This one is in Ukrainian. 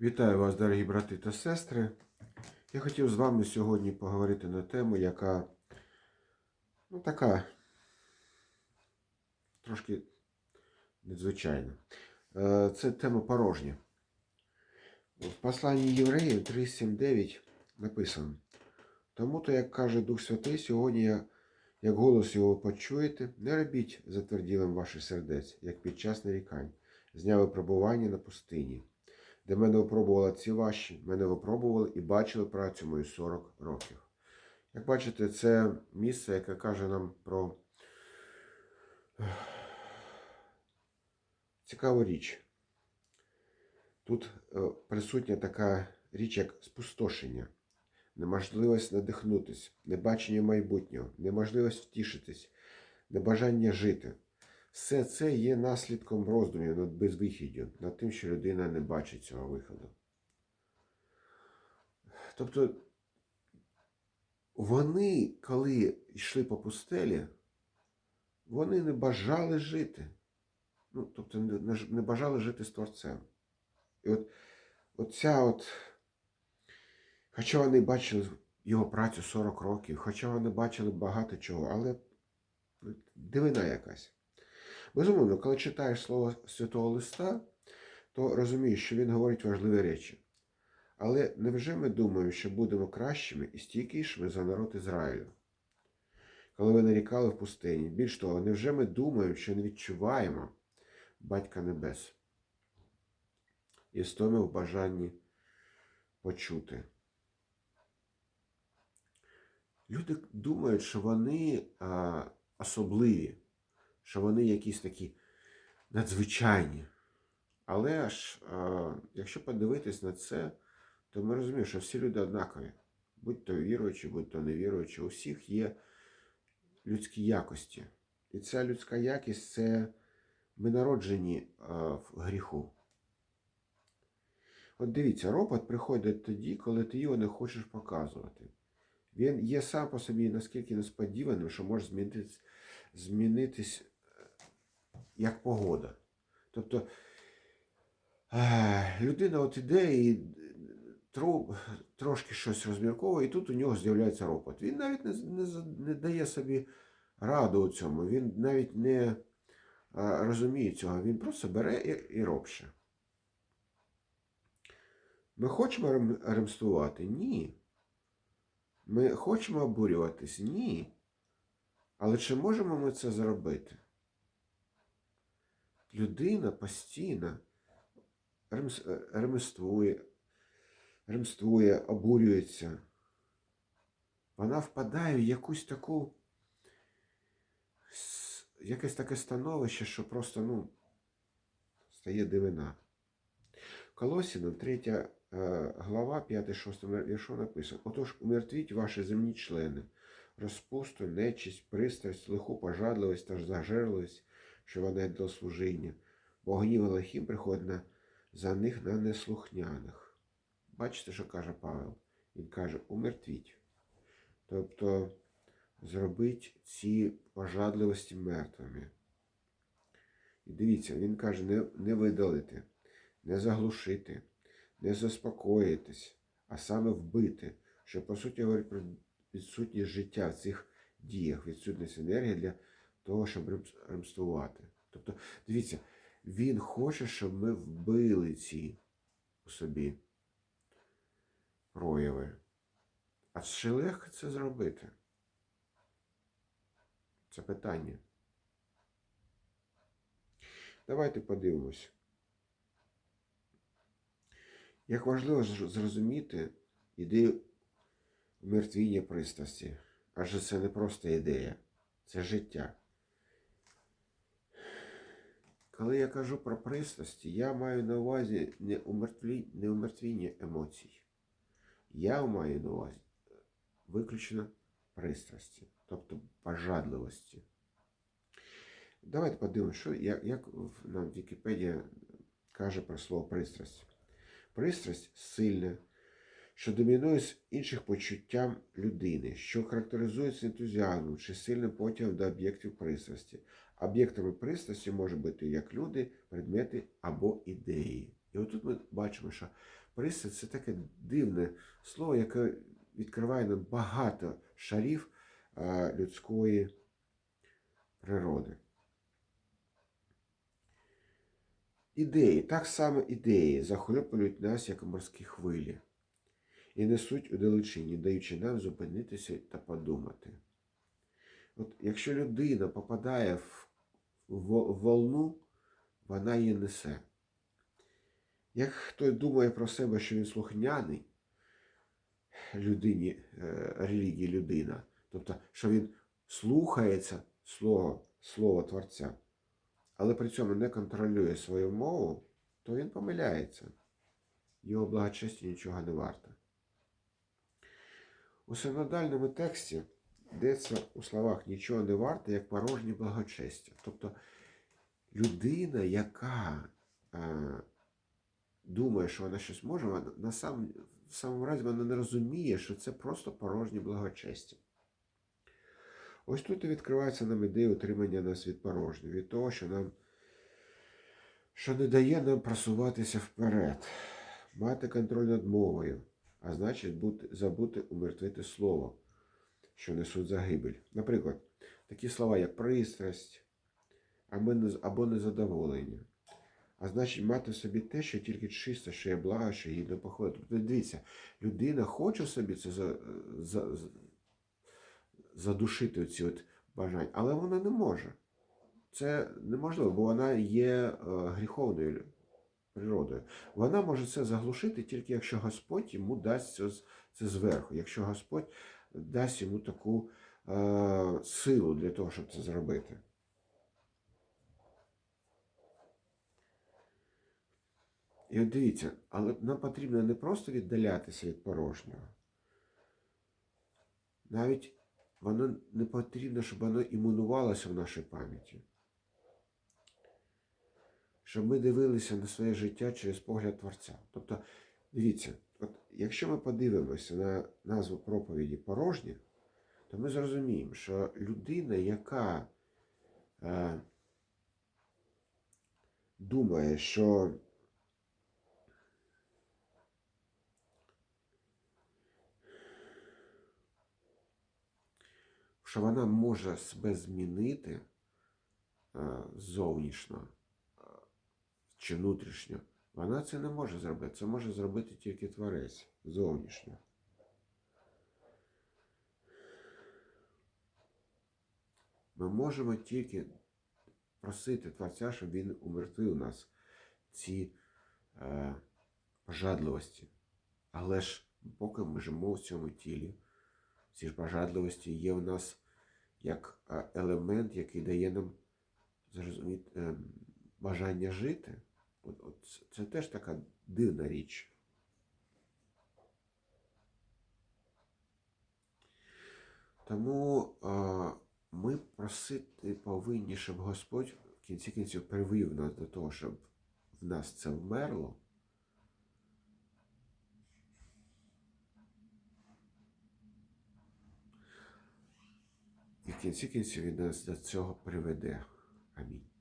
Вітаю вас, дорогі брати та сестри. Я хотів з вами сьогодні поговорити на тему, яка ну, така трошки незвичайна. Е, Це тема порожня. В посланні Євреїв 3.7.9 написано. Тому то, як каже Дух Святий, сьогодні як голос його почуєте, не робіть затверділим ваших сердець, як під час нарікань, з дня випробування на пустині де мене випробували ці ваші, мене випробували і бачили працю мою 40 років. Як бачите, це місце, яке каже нам про цікаву річ. Тут е, присутня така річ, як спустошення, неможливість надихнутись, небачення майбутнього, неможливість втішитись, небажання жити. Все це є наслідком роздумів над безвихіддю, над тим, що людина не бачить цього виходу. Тобто вони, коли йшли по пустелі, вони не бажали жити. Ну, тобто не, бажали жити з Творцем. І от оця от, хоча вони бачили його працю 40 років, хоча вони бачили багато чого, але дивина якась. Безумовно, коли читаєш слово Святого Листа, то розумієш, що він говорить важливі речі. Але невже ми думаємо, що будемо кращими і стійкішими за народ Ізраїлю? Коли ви нарікали в пустині, більш того, невже ми думаємо, що не відчуваємо Батька Небес? І стоїмо в бажанні почути. Люди думають, що вони а, особливі що вони якісь такі надзвичайні. Але ж, якщо подивитись на це, то ми розуміємо, що всі люди однакові. Будь то віруючі, будь то невіруючі, у всіх є людські якості. І ця людська якість це ми народжені в гріху. От дивіться, робот приходить тоді, коли ти його не хочеш показувати. Він є сам по собі наскільки несподіваним, що може змінитись, змінитись як погода. Тобто е, людина от іде і тро, трошки щось розмірковує, і тут у нього з'являється робот. Він навіть не, не, не дає собі раду у цьому, він навіть не е, розуміє цього, він просто бере і, і робше. Ми хочемо рем- ремствувати? Ні. Ми хочемо обурюватись? Ні. Але чи можемо ми це зробити? Людина постійно ремствує, ремствує, обурюється. Вона впадає в якусь таку якесь таке становище, що просто ну, стає дивина. Колосінам 3 е, глава 5-6 віршу написано. Отож, умертвіть ваші земні члени, розпусту, нечисть, пристрасть, лиху пожадливість та зажерливість, що вона до служіння, бо гнів Елохім приходить за них на неслухняних. Бачите, що каже Павел? Він каже, умертвіть. Тобто зробить ці пожадливості мертвими. І дивіться, він каже, не, не видалити, не заглушити, не заспокоїтись, а саме вбити, що по суті говорить про відсутність життя в цих діях, відсутність енергії для того, щоб ремс- ремствувати. Тобто, дивіться, він хоче, щоб ми вбили ці у собі прояви. А чи легко це зробити? Це питання. Давайте подивимось. Як важливо зрозуміти ідею мертвіння пристрасті, адже це не просто ідея, це життя. Коли я кажу про пристрасті, я маю на увазі не умертві... не умертвіння емоцій. Я маю на увазі виключно пристрасті, тобто пожадливості. Давайте подивимося, що, як, як нам Вікіпедія каже про слово пристрасть. Пристрасть сильна, що домінує з інших почуттям людини, що характеризується ентузіазмом чи сильним потягом до об'єктів пристрасті. Об'єктами пристрасті можуть бути як люди, предмети або ідеї. І отут ми бачимо, що пристрасть це таке дивне слово, яке відкриває нам багато шарів людської природи. Ідеї, так само ідеї захоплюють нас, як морські хвилі, і несуть у далечині, даючи нам зупинитися та подумати. От якщо людина попадає в, волну, вона її несе. Як хто думає про себе, що він слухняний людині, е, релігії людина, тобто, що він слухається слова, слова Творця, але при цьому не контролює свою мову, то він помиляється. Його благочестя нічого не варте. У синодальному тексті йдеться у словах нічого не варте, як порожнє благочестя. Тобто людина, яка е, думає, що вона щось може, вона на сам, в самому разі вона не розуміє, що це просто порожнє благочестя. Ось тут і відкривається нам ідея утримання нас від порожнього, від того, що нам що не дає нам просуватися вперед, мати контроль над мовою, а значить бути, забути умертвити слово, що несуть загибель. Наприклад, такі слова, як пристрасть або незадоволення. А значить, мати собі те, що тільки чисте, що є благо, що гідно походить. Тобто, дивіться, людина хоче собі це за, за, задушити ці от бажання, але вона не може. Це неможливо, бо вона є е, гріховною природою. Вона може це заглушити тільки якщо Господь йому дасть це, це зверху, якщо Господь дасть йому таку е, силу для того, щоб це зробити. І от дивіться, але нам потрібно не просто віддалятися від порожнього. Навіть воно не потрібно, щоб воно імунувалося в нашій пам'яті. Щоб ми дивилися на своє життя через погляд Творця. Тобто, дивіться, от якщо ми подивимося на назву проповіді порожнє, то ми зрозуміємо, що людина, яка е, думає, що що вона може себе змінити е, зовнішньо чи внутрішньо, вона це не може зробити. Це може зробити тільки творець зовнішньо. Ми можемо тільки просити Творця, щоб він умертвив нас ці е, пожадливості. Але ж поки ми живемо в цьому тілі, ці ж бажадливості є в нас як елемент, який дає нам зрозуміти ем, бажання жити. От, от Це теж така дивна річ. Тому а, ми просити повинні, щоб Господь в кінці кінців привив нас до того, щоб в нас це вмерло. І в кінці кінців він нас до цього приведе. Амінь.